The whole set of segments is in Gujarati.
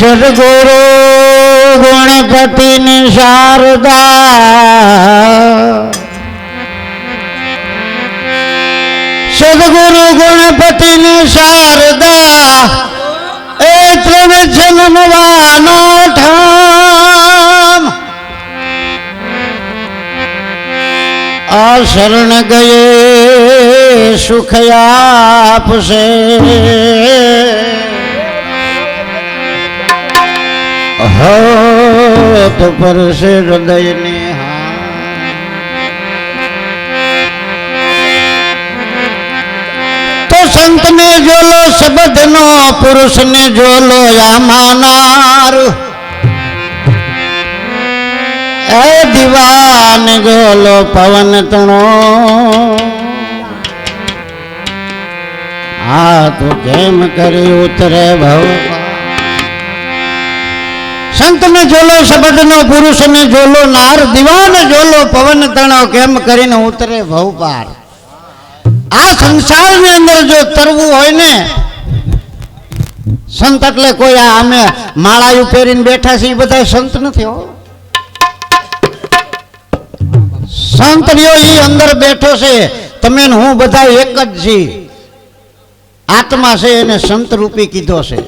સદગુરુ ગણપતિની શારદા. સદગુરુ ગણપતિની શારદા. એ ત્રણ જન્મવાનો ઠામ શરણ ગયે સુખ આપશે. હોત પરશે હૃદયને તો સંતને જોલો સબદનો પુરુષને જોલો યામાનાર. એ ગોલો પવન તણો. આ તો કેમ કરી ઉતરે ભવ? સંતને જોલો, શબ્દનો, પુરુષને જોલો, નાર દિવાન જોલો, પવન તણાવ કેમ કરીને ઉતરે ભવ પાર? આ સંસારની અંદર જો તરવું હોય ને, સંત એટલે કોઈ આ અમે માળાયું પહેરીને બેઠા છે એ બધા સંત નથી હો. સંત રહ્યો અંદર બેઠો છે. તમે હું બધા એક જ છીએ આત્મા છે એને સંત રૂપી કીધો છે.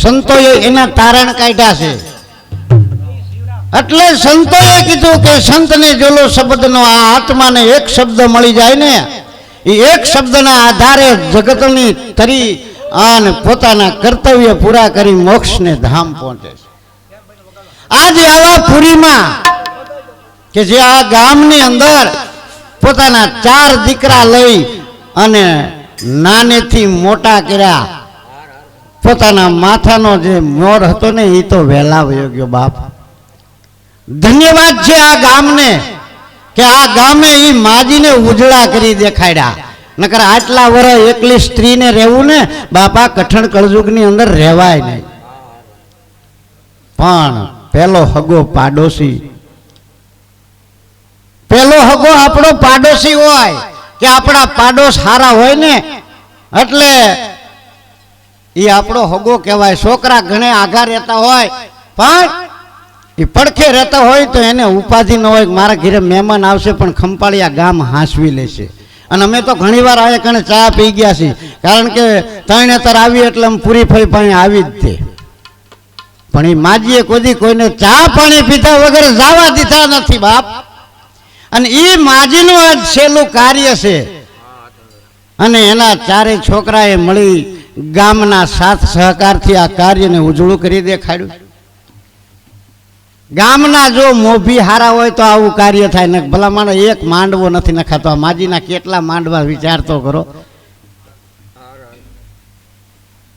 સંતોએ એના તારણ કાઢ્યા છે. એટલે સંતોએ કીધું કે સંતને જોલો શબ્દનો આ આત્માને એક શબ્દ મળી જાય ને એ એક શબ્દના આધારે જગતની તરી અને પોતાના કર્તવ્ય પૂરા કરી મોક્ષને ધામ પહોંચે છે. આજે આવા પુરીમાં કે જે આ ગામની અંદર પોતાના ચાર દીકરા લઈ અને નાનેથી મોટા કર્યા. પોતાના માથાનો જે મોર હતો ને એ તો વહેલા વયો ગયો બાપ. ધન્યવાદ છે આ ગામને કે આ ગામે એ માજીને ઉજળા કરી દેખાડ્યા. નકર આટલા વર્ષ એકલી સ્ત્રીને રહેવું ને, બાપા કઠણ કળજુગની અંદર રહેવાય નહીં. પણ પેલો હગો પાડોશી પેલો હગો આપણો પાડોશી હોય, કે આપણા પાડોશ હારા હોય ને, એટલે એ આપણો હગો કહેવાય. છોકરા ઘણે આઘા રહેતા હોય, પણ એ પડખે રહેતા હોય તો એને ઉપાધિ ન હોય મારા ઘરે મહેમાન આવશે પણ ખંપાળિયા ગામ હાંસવી લેશે. અને અમે તો ઘણીવાર આયા કણે ચા પી ગયા છીએ. કારણ કે તરણેતર આવી એટલે અમે પૂરી ફરી પાણી આવી જ તે પણ એ માજીએ કોઈ કોઈને ચા પાણી પીધા વગર જવા દીધા નથી બાપ. અને એ માજીનું આ છેલ્લું કાર્ય છે. અને એના ચારે છોકરાએ મળી ગામના સાથ સહકારથી આ કાર્યને ઉજળું કરી દેખાડ્યું. ગામના જો મોભી હારા હોય તો આવું કાર્ય થાય. ને ભલા માનો એક માંડવો નથી નખાતો. આ માજીના કેટલા માંડવા વિચારતો કરો.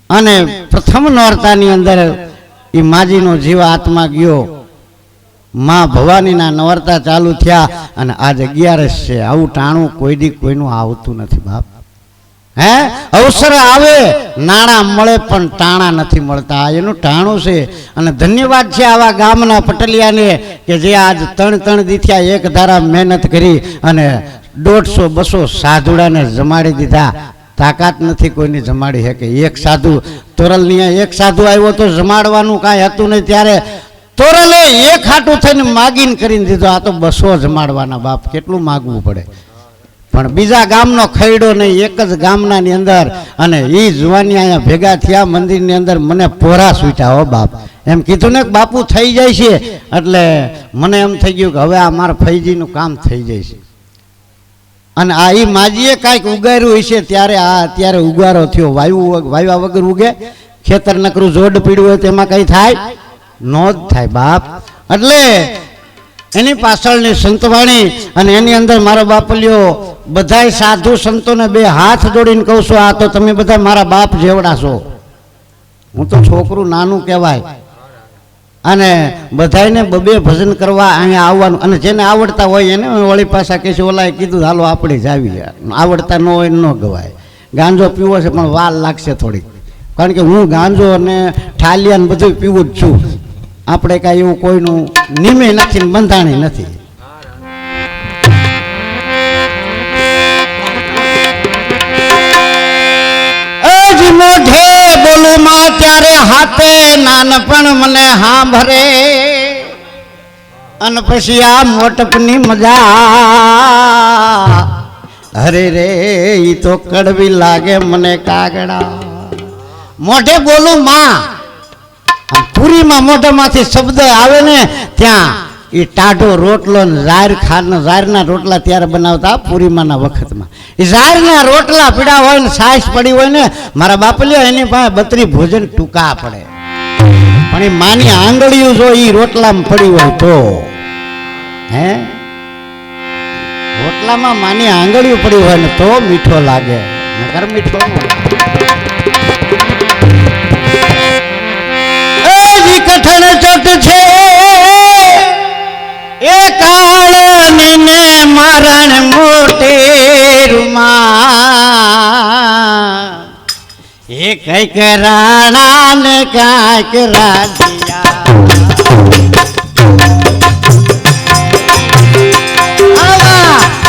અને પ્રથમ નોરતાની અંદર એ માજીનો જીવ આત્મા ગયો. માં ભવાનીના નવરતા ચાલુ થયા અને આજ અગિયારસ છે. આવું ટાણું કોઈ દી કોઈનું આવતું નથી બાપ. હે? અવસર આવે, નાણાં મળે પણ ટાણા નથી મળતા. એનું ટાણું છે. અને ધન્યવાદ છે આવા ગામના પટલિયાને કે જે આજ ત્રણ ત્રણ દીથ્યા એક ધારા મહેનત કરી અને દોઢસો બસો સાધુડાને જમાડી દીધા. તાકાત નથી કોઈની જમાડી શકે. એક સાધુ તોરલની એક સાધુ આવ્યો તો જમાડવાનું કાંઈ હતું નહીં ત્યારે તોરલે એક હાટું થઈને માગીને કરીને દીધો, આ તો બસો જ માડવાના બાપ, કેટલું માગવું પડે? પણ બીજા ગામનો ખૈડો નહીં, એક જ ગામનાની અંદર અને એ જુવાની અહીંયા ભેગા થયા મંદિરની અંદર મને પોરા સૂટ્યા, હો બાપ. એમ કીધું ને બાપુ થઈ જાય છે, એટલે મને એમ થઈ ગયું કે હવે આ મારા ફૈજીનું કામ થઈ જાય છે. અને આ એ માજીએ કાંઈક ઉગાર્યું હશે, ત્યારે આ અત્યારે ઉગારો થયો, વાયુ વાયવા વગર ઉગે, ખેતર નકરું જોડ પીડ્યું હોય તેમાં કંઈ થાય? નો જ થાય બાપ. એટલે એની પાછળની સંતવાણી અને એની અંદર મારો બાપલ્યો બધાય સાધુ સંતોને બે હાથ જોડીને કહું છું, આ તો તમે બધા મારા બાપ જેવડા છો. હું તો છોકરું નાનું કહેવાય. અને બધાયને બબે ભજન કરવા અહીંયા આવવાનું. અને જેને આવડતા હોય એને વળી પાછા કહે છે, ઓલાએ કીધું, હાલો, આપણે જ આવી આવડતા ન હોય ન ગવાય. ગાંજો પીવો છે, પણ વાર લાગશે થોડીક. કારણ કે હું ગાંજો અને ઠાલિયા ને બધું પીવું જ છું. આપણે કાંઈ એવું કોઈનું નિમે નથી બંધાણી નથી. મોઢે બોલું માં ત્યારે હાથે નાનપણ મને સાંભળે અને પછી આ મોટપની મજા. અરે રે, ઈ તો કડવી લાગે મને કાગડા. મોઢે બોલું માં. પૂરીમાં મોઢામાંથી શબ્દ આવે ને ત્યાં એ ટાઢો રોટલો ને ઝાર ખાન ઝારના રોટલા ત્યારે બનાવતા પૂરીમાના વખતમાં. એ ઝારના રોટલા પીડા હોય ને સાસ પડી હોય ને મારા બાપલ્યો એની પાસે બત્રી ભોજન ટૂંકા પડે. પણ એ માની આંગળીઓ જો એ રોટલામાં પડી હોય તો. હે? રોટલામાં માની આંગળીઓ પડી હોય ને તો મીઠો લાગે. નગર મીઠો મરણ મોટે રૂમા એ કંઈક રાણા ને કાંઈક રાજિયા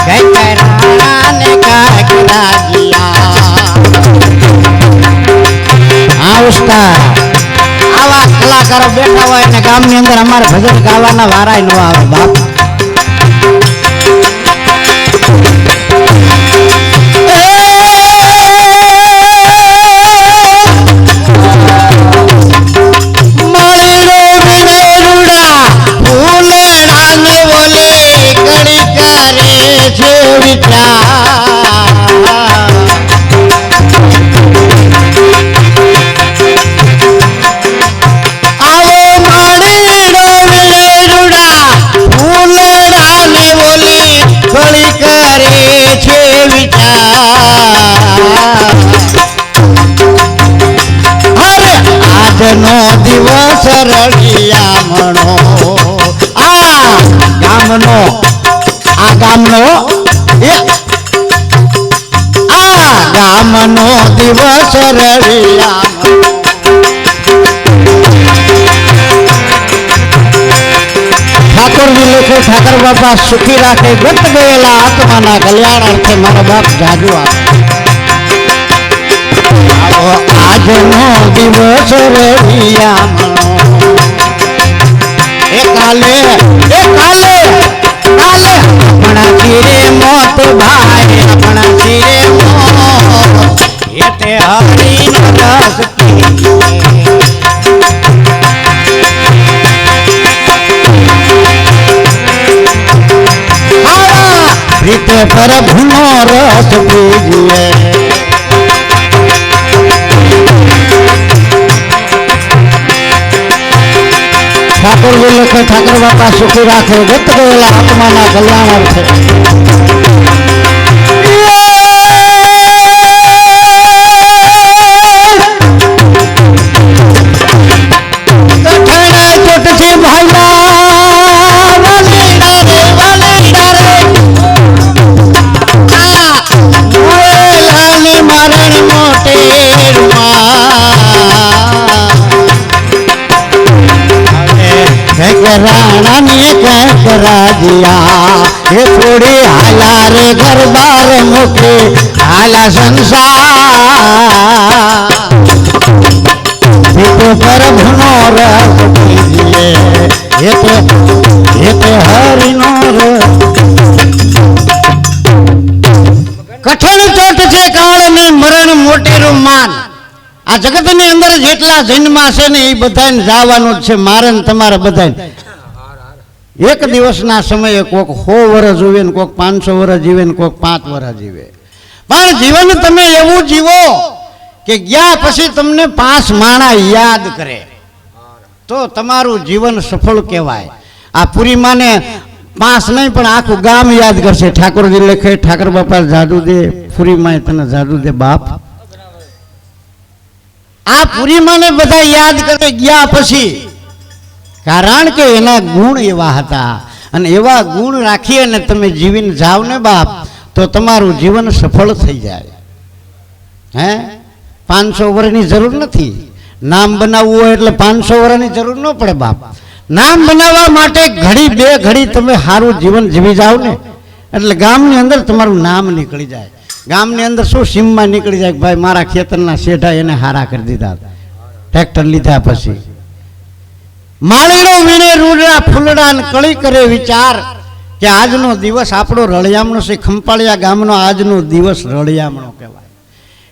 કંઈક રાણા ને કાંઈક રાજિયા હા આવા કલાકારો બેઠા હોય ને ગામની અંદર અમારે ભજન ગાવાના વારાય ન આવે બાપ. આ ગામનો દિવસ રળિયામણો ઠાકોરજી લખે ઠાકર બાપા સુખી રાખે ગત ગયેલા આત્માના કલ્યાણ અર્થે મારા બાપ જાજુ આપે આવો આજનો દિવસ રવિયામણો એ કાલે એ કાલે તે પીએ. આવા રીતે પ્રભુનો રસ પીજીએ. ઠાકોરજી લખે, ઠાકર બાપા સુખી રાખે ગત ગયેલા આત્માના કલ્યાણ અર્થે મોટેરમાં રાણાની કંઈક રાજિયા એ થોડી હાલા રે દરબાર મુખે હાલા સંસાર. તો પ્રભુનો રસ પીજીએ એ તો એ તો હરિનો કઠણ ચોટ છે કાળની મરણ મોટેરું માન. આ જગતની અંદર જેટલા જન્મા છે ને એ બધાને જવાનું જ છે, મારે ને તમારે બધાને એક દિવસના સમયે કોક સો વર્ષ જીવે ને કોક પાંચસો વર્ષ જીવે ને કોક પાંચ વર્ષ જીવે. પણ જીવન તમે એવું જીવો કે ગયા પછી તમને પાંચ માણા યાદ કરે. તો તમારું જીવન સફળ કહેવાય. આ પૂરીમાને પાંચ નહીં, પણ આખું ગામ યાદ કરશે. ઠાકોરજી લખે, ઠાકર બાપા જાદુ દે પૂરીમાએ તને જાદુ દે બાપ. આ પૂરીમાને બધા યાદ કરે ગયા પછી. કારણ કે એના ગુણ એવા હતા. અને એવા ગુણ રાખી અને તમે જીવીને જાવ ને બાપ તો તમારું જીવન સફળ થઈ જાય. હે? પાંચસો વર્ષની જરૂર નથી. નામ બનાવવું હોય એટલે પાંચસો વર્ષની જરૂર ન પડે બાપ. નામ બનાવવા માટે ઘડી બે ઘડી તમે સારું જીવન જીવી જાઓ ને. એટલે ગામની અંદર તમારું નામ નીકળી જાય. ગામની અંદર શું સીમમાં નીકળી જાય ભાઈ મારા ખેતરના શેઠા એને હારા કરી દીધા. ટ્રેક્ટર લીધા પછી. માળીનો વીણે રૂડા ફૂલડા કળી કરે વિચાર કે આજનો દિવસ આપણો રળિયામણો છે. ખંપાળિયા ગામનો આજનો દિવસ રળિયામણો કહેવાય.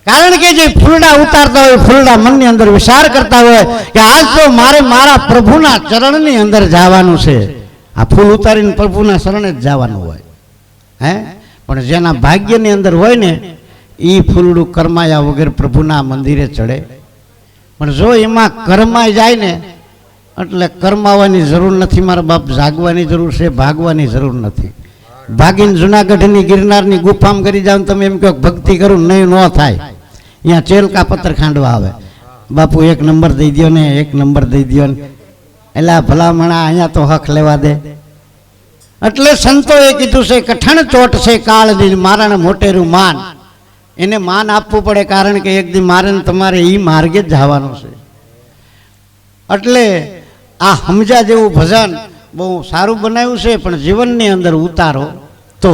કારણ કે જે ફૂલડા ઉતારતા હોય, ફૂલડા મનની અંદર વિચાર કરતા હોય કે આજ તો મારે મારા પ્રભુના ચરણની અંદર જવાનું છે. આ ફૂલ ઉતારીને પ્રભુના શરણે જ જવાનું હોય. હે? પણ જેના ભાગ્યની અંદર હોય ને એ ફૂલડું કરમાયા વગર પ્રભુના મંદિરે ચડે. પણ જો એમાં કરમાઈ જાય ને, એટલે કરમાવાની જરૂર નથી, મારા બાપ જાગવાની જરૂર છે, ભાગવાની જરૂર નથી. ભાગીને જુનાગઢની ગિરનારની ગુફામાં કરી જાવ તમે એમ કહો ભક્તિ કરું નહીં, ન થાય. અહીંયા ચેલકા પત્થર ખાંડવા આવે. બાપુ, એક નંબર દઈ દો ને, એક નંબર દઈ દ્યો ને. એટલે ભલામણા અહીંયા તો હક લેવા દે. એટલે સંતોએ કીધું છે, કઠણ ચોટ છે કાળની, મારાને મોટેરું માન. એને માન આપવું પડે કારણ કે એક દી મારે તમારે એ માર્ગે જ જવાનું છે. એટલે આ હમજા જેવું ભજન બહુ સારું બનાવ્યું છે, પણ જીવનની અંદર ઉતારો તો